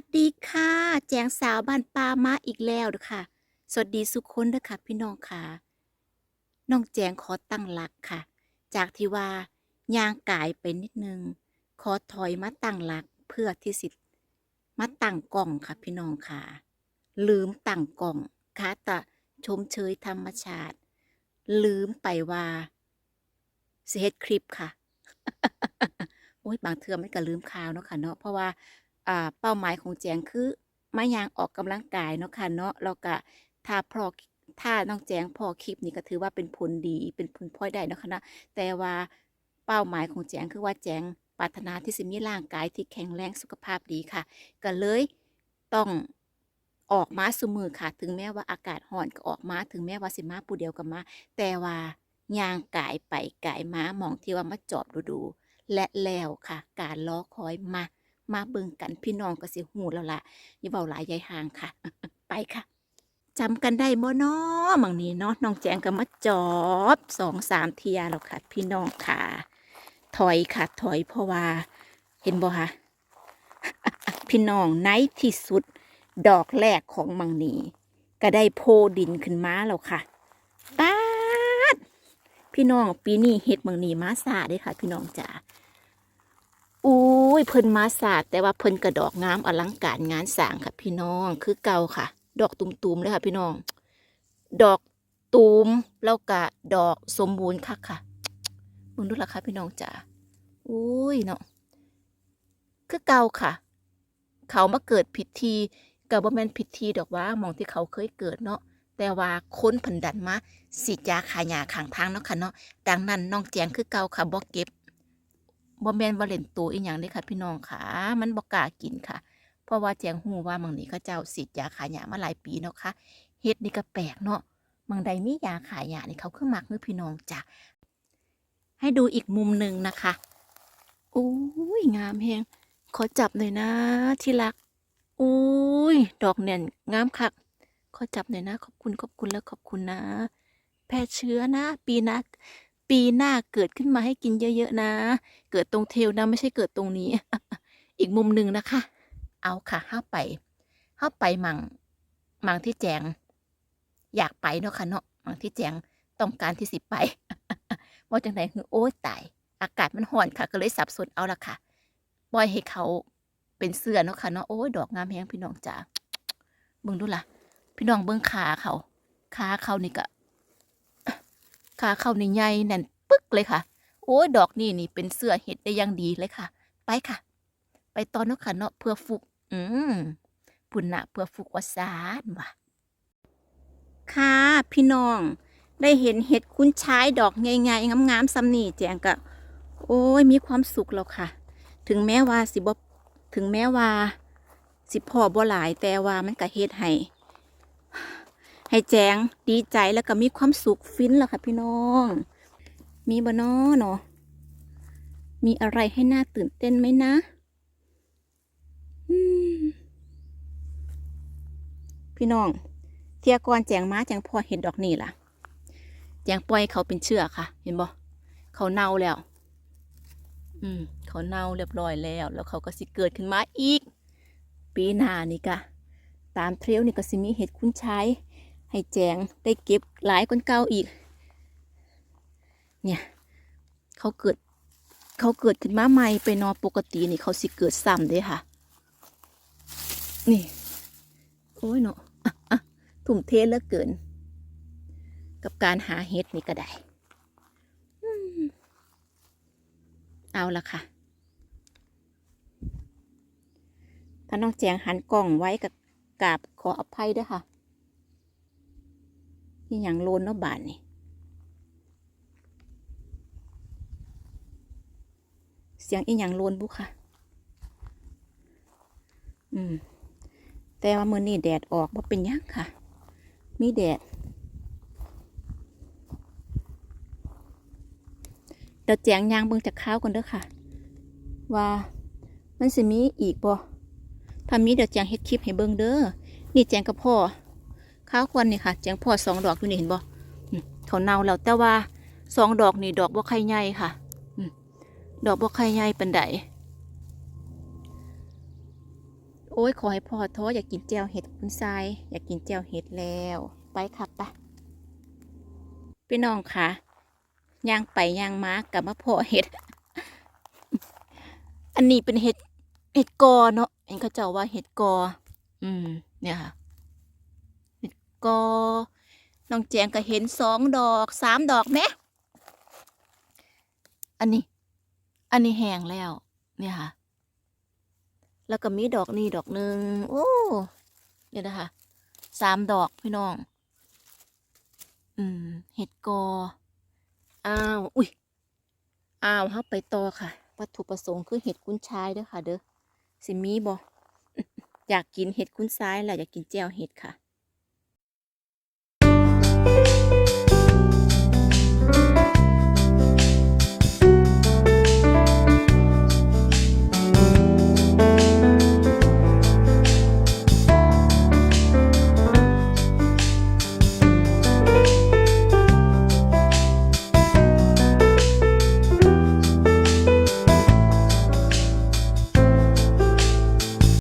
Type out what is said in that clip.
วัสดีค่ะ แจงสาวบ้านปามาอีกแล้วค่ะ สวัสดีสุขคนเด้อค่ะพี่น้องค่ะ น้องแจงขอตั้งหลักค่ะ จากที่ว่าย่างกายไปนิดนึง ขอถอยมาตั้งหลักเพื่อที่สิมาตั้งกล่องค่ะพี่น้องค่ะ ลืมตั้งกล่องค่ะแต่ชมเชยธรรมชาติ ลืมไปว่าเฮ็ดคลิปค่ะ โอ้ยบางเทื่อมันก็ลืมข่าวเนาะค่ะเนาะเพราะว่า อ่าเป้าหมายของแจงคือมายางออกกำลังกายเนาะค่ะเนาะแล้วก็ถ้าพอถ้าน้องแจงพอคลิปนี้ก็ถือว่าเป็นผลดีเป็นผลพลอยได้เนาะค่ะนะแต่ว่าเป้าหมายของแจงคือว่าแจงปรารถนาที่สิมีร่างกายที่แข็งแรงสุขภาพดีค่ะ ก็เลยต้องออกมาซุมือค่ะ ถึงแม้ว่าอากาศร้อนก็ออกมา ถึงแม้ว่าสิมาผู้เดียวก็มา แต่ว่ายางกายไปกายมามองที่ว่ามาจอบดูๆและแล้วค่ะ การรอคอยมา มาเบิ่งกันพี่น้องก็สิหูแล้วล่ะอย่าเบาหลายยายห่างค่ะ ไปค่ะจำกันได้บ่น้อบางนี้เนาะน้องแจงก็มาจอบสองสามเทียแล้วค่ะ พี่น้องค่ะ ถอยค่ะ ถอยเพราะว่า เห็นบ่คะพี่น้องในที่สุด ดอกแรกของมังนีก็ได้โพดินขึ้นมาแล้วค่ะป๊าดพี่น้องปีนี้เฮ็ดมังนีมาซาด้อค่ะ พี่น้องจ๋า ยเพิ่นมาสาดแต่ว่าเพิ่นกระดอกงามอลังการงานสร้างค่ะ พี่น้องคือเก่าค่ะ ดอกตุมๆเลยค่ะ พี่น้อง ดอกตูมแล้วก็ดอกสมบูรณ์คักค่ะมึงดูราคาพี่น้องจ๋าอุ้ยเนาะคือเก่าค่ะ เขามาเกิดผิดทีกับว่าแมนผิดทีดอกว่ามองที่เขาเคยเกิดเนาะแต่ว่าค้นผันดันมาสีดยาขายยาขังทางเนาะค่ะเนาะดังนั้นน้องแจงคือเก่าค่ะบ่เก็บ บ่แมนว่เล่นตัวอีหยังเด้ค่ะ พี่น้องค่ะ มันบ่กล้ากินค่ะ เพราะว่าแจงฮู้ว่าบางนี้เขาเจ้าฉีดยาขายยามาหลายปีเนาะค่ะเฮ็ดนี่ก็แปลกเนาะบางใดมียาขายยานี่เขาคือมักเนื้อพี่น้องจ้ะให้ดูอีกมุมหนึ่งนะคะอุ้ยงามแฮงขอจับหน่อยนะที่รักอุ้ยดอกเนี่ยงามคักขอจับหน่อยนะ ขอบคุณขอบคุณแล้วขอบคุณนะ แพร่เชื้อนะ ปีน้า ปีหน้าเกิดขึ้นมาให้กินเยอะๆนะ เกิดตรงเทลนะไม่ใช่เกิดตรงนี้ อีกมุมหนึ่งนะคะ เอาค่ะห้าไปห้าไปมังมังที่แจง อยากไปเนาะค่ะเนาะมังที่แจงต้องการที่สิไปว่าจังไหนคือโอ้ยตายอากาศมันห่อนค่ะ ก็เลยสับสนเอาละค่ะปล่อยให้เขาเป็นเสื้อเนาะค่ะเนาะโอ้ยดอกงามแฮงพี่น้องจ๋าเบิ่งดูล่ะ พี่น้องเบิ่งขาเขาขาเขานี่ก็ ขาเข้าในใหญ่แน่นปึ๊กเลยค่ะ โอ้ยดอกนี่นี่เป็นเสื้อเห็ดได้ยังดีเลยค่ะ ไปค่ะ ไปตอนเนาะค่ะเนาะเพื่อฟุก อืมปุ่นนะเพื่อฟุกวาสานว่ะค่ะพี่น้อง ได้เห็นเห็ดคุ้นชายดอกใหญ่ๆงามๆซ้ำนี่แจงก็โอ้ยมีความสุขแล้วค่ะ ถึงแม้ว่าสิบ่ถึงแม้ว่า สิพ่อบ่หลายแต่ว่ามันก็เฮ็ดให้ ให้แจงดีใจแล้วก็มีความสุขฟินแล้วค่ะพี่น้อง มีบ่น้อเนาะมีอะไรให้น่าตื่นเต้นไหมนะมพี่น้องเทียก่อนแจงมาแจงพอเห็นดอกนี่ล่ะแจงปล่อยเขาเป็นเชือกค่ะ เห็นบ่เขาเน่าแล้ว อืม เขาเน่าเรียบร้อยแล้ว แล้วเขาก็สิเกิดขึ้นมาอีก ปีหน้านี่กะตามเทรลนี่ก็สิมีเห็ดคุ้นชาย ให้แจงได้เก็บหลายคนเก่าอีก เนี่ยเขาเกิดเขาเกิดขึ้นมาใหม่ไปนอนปกตินี่เขาสิเกิดซ้ำด้ค่ะ นี่ โอ้ยเนาะอะอะทุ่มเทเหลือเกิน กับการหาเห็ดนี่ก็ได้เอาละค่ะ ถ้าน้องแจงหันกล้องไว้กับกาบขออภัยด้วยค่ะ นี่อย่างโลนเนาะบานนี่เสียงอีหยังโลนบุค่ะ อืม แต่ว่ามือนี้แดดออกว่าเป็นยังค่ะ มีแดดเดี๋ยวแจงยางเบิ่งจากข้าวกันเด้อค่ะ ว่ามันสิมีอีกบ่ถ้ามีเดี๋ยวแจงเฮ็ดคลิปให้เบิ่งเด้อนี่แจงกับพ่อ ข้าวควันนี่ค่ะแจงพ่อสองดอกอยู่นี่เห็นบ่เขาเน่าแล้วแต่ว่าสองดอกนี่ดอกบ่ไข่ใหญ่ค่ะดอกบ่ไข่ใหญ่ปานใดโอ้ยขอให้พ่อทษอยากกินแจวเห็ดคุณทรายอยากกินแจวเห็ดแล้ว ไปค่ะไปะพี่น้องค่ะย่างไปย่างมากับมาพอเห็ด อันนี้เป็นเห็ดเห็ดกอเนาะเห็นเขาเจ้าว่าเห็ดกอ อืมเนี่ยค่ะ กอ น้องแจงก็เห็นสองดอกสามดอกไหมอันนี้ อันนี้แห้งแล้ว เนี่ยค่ะ แล้วก็มีดอกนี้ดอกหนึ่งโอ้เนี่ยนะคะสามดอกพี่น้อง อืม เห็ดกอ อ้าว อุ้ย อ้าวฮาไปต่อค่ะ วัตถุประสงค์คือเห็ดกุ้นชายเด้อค่ะ เด้อ สิมีบ่อยากกินเห็ดกุ้นซ้ายแหละอยากกินแจ่วเห็ดค่ะ